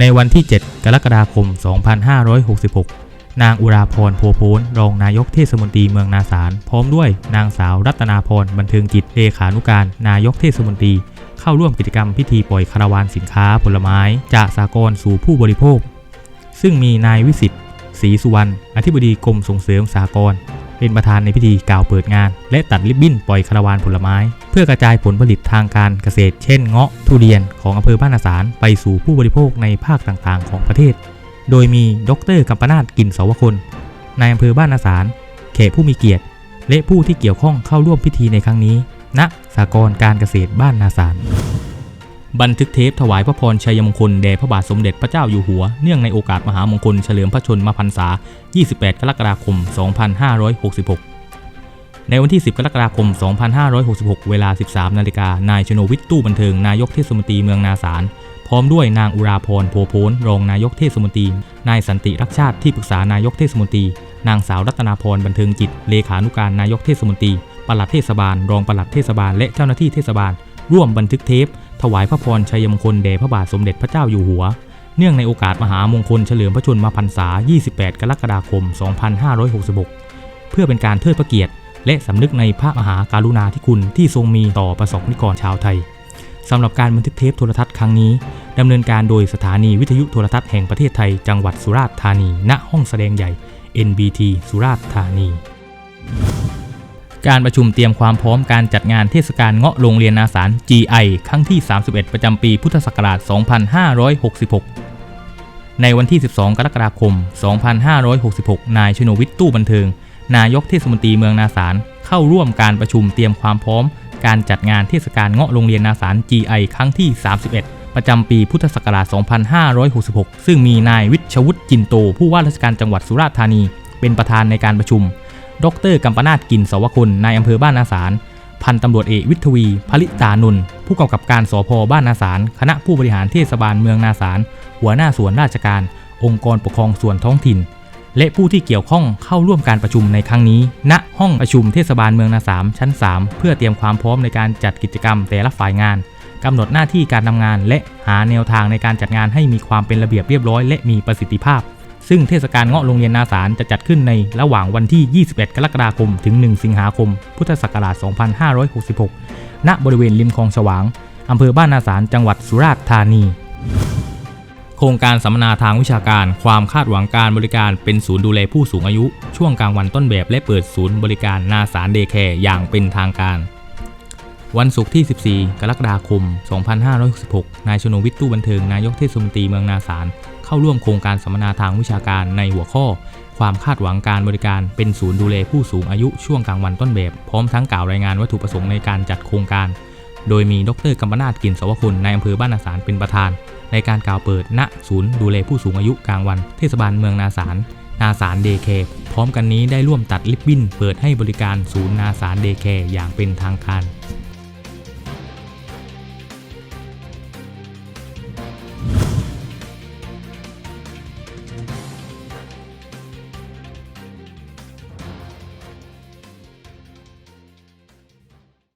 ในวันที่ 7 กรกฎาคม 2566 นางอุราพรโพโพนรองนายกเทศมนตรีเมืองนาสารพร้อมด้วยนางสาวรัตนาพรบันเทิงจิตเลขานุการ นายกเทศมนตรี เข้าร่วมกิจกรรมพิธีปล่อยคาราวานสินค้าผลไม้จากสากลสู่ผู้บริโภค ซึ่งมีนายวิสิทธิ์ศรีสุวรรณอธิบดีกรมส่งเสริมสากล เป็นประธานในพิธีกล่าวเปิดงาน และตัดริบบิ้นปล่อยคาราวานผลไม้ เพื่อกระจายผลผลิตทางการเกษตร เช่นเงาะทุเรียนของอำเภอบ้านนาสารไปสู่ผู้บริโภคในภาคต่างๆ ของประเทศ โดยมีดรกัมปนาตกินเสาวคนนายอำเภอบ้านนาสารเขตผู้มีเกียรติ และผู้ที่เกี่ยวข้องเข้าร่วมพิธีในครั้งนี้ณสากลการเกษตรบ้านนาสาร บันทึกเทปถวายพระพรชัยมงคลแด่พระบาทสมเด็จพระเจ้าอยู่หัว เนื่องในโอกาสมหามงคลเฉลิมพระชนมพรรษา 28 กรกฎาคม 2566 ในวันที่ 10 กรกฎาคม 2566 เวลา 13 นาฬิกา นายชโนวิทย์ตู้บันเทิง นายกเทศมนตรีเมืองนาสาร พร้อมด้วยนางอุราพรโพโพนรองนายกเทศมนตรี นายสันติรักชาติที่ปรึกษานายกเทศมนตรี นางสาวรัตนาพรบันเทิงจิต เลขานุการนายกเทศมนตรีปลัดเทศบาล รองปลัดเทศบาล และเจ้าหน้าที่เทศบาล ร่วมบันทึกเทป ถวายพระพรชัยมงคลแด่พระบาทสมเด็จพระเจ้าอยู่หัว เนื่องในโอกาสมหามงคลเฉลิมพระชนมพรรษา 28 กรกฎาคม 2566 เพื่อเป็นการเทิดพระเกียรติ และสำนึกในพระมหาการุณาธิคุณที่ทรงมีต่อประสบนิกรชาวไทยสำหรับการบันทึกเทปโทรทัศน์ครั้งนี้ดำเนินการโดยสถานีวิทยุโทรทัศน์แห่งประเทศไทย จังหวัดสุราษฎร์ธานี ณ ห้องแสดงใหญ่ NBT สุราษฎร์ธานี การประชุมเตรียมความพร้อมการจัดงานเทศกาลเงาะโรงเรียนนาสาร GI ครั้งที่ 31 ประจำปีพุทธศักราช 2566 ในวันที่ 12 กรกฎาคม 2566 นายชโนวิทย์ตู้บันเทิง นายกเทศมนตรีเมืองนาสาร เข้าร่วมการประชุมเตรียมความพร้อม การจัดงานเทศกาลเงาะโรงเรียนนาสาร GI ครั้งที่ 31ประจำปีพุทธศักราช 2566 ซึ่งมีนายวิชวุฒิจินโต ผู้ว่าราชการจังหวัดสุราษฎร์ธานี เป็นประธานในการประชุม ดรกัมปนาตกินสวคุณนายอำเภอบ้านนาสาร พันตำรวจเอกวิทวีพลิตานนผู้กำกับการสพบ้านนาสาร คณะผู้บริหารเทศบาลเมืองนาสาร หัวหน้าส่วนราชการ องค์กรปกครองส่วนท้องถิ่น และผู้ที่เกี่ยวข้องเข้าร่วมการประชุมในครั้งนี้ ณ ห้องประชุมเทศบาลเมืองนาสารชั้น 3 เพื่อเตรียมความพร้อมในการจัดกิจกรรมแต่ละฝ่ายงานกำหนดหน้าที่การทำงาน และหาแนวทางในการจัดงานให้มีความเป็นระเบียบเรียบร้อย และมีประสิทธิภาพ ซึ่งเทศกาลเงาะโรงเรียนนาสารจะจัดขึ้นในระหว่างวันที่ 21 กรกฎาคม ถึง 1 สิงหาคม พุทธศักราช 2566 ณ บริเวณริมคลองฉวาง อำเภอบ้านนาสาร จังหวัดสุราษฎร์ธานี โครงการสัมมนาทางวิชาการ ความคาดหวังการบริการเป็นศูนย์ดูแลผู้สูงอายุ ช่วงกลางวันต้นแบบและเปิดศูนย์บริการนาสารเดย์แคร์อย่างเป็นทางการวันศุกร์ที่ 14 กรกฎาคม 2566 นายชนวิทย์ตู้บันเทิง นายกเทศมนตรีเมืองนาสาร เข้าร่วมโครงการสัมมนาทางวิชาการในหัวข้อ ความคาดหวังการบริการเป็นศูนย์ดูแลผู้สูงอายุช่วงกลางวันต้นแบบ พร้อมทั้งกล่าวรายงานวัตถุประสงค์ในการจัดโครงการ โดยมีดรกัมปนาตกินสวคุณนอำเภอบ้านนาสารเป็นประธาน ในการกล่าวเปิดณศูนย์ดูแลผู้สูงอายุกลางวันเทศบาลเมืองนาสารนาสารเดย์แคร์พร้อมกันนี้ได้ร่วมตัดลิบบิ้นเปิดให้บริการศูนย์นาสารเดย์แคร์อย่างเป็นทางการ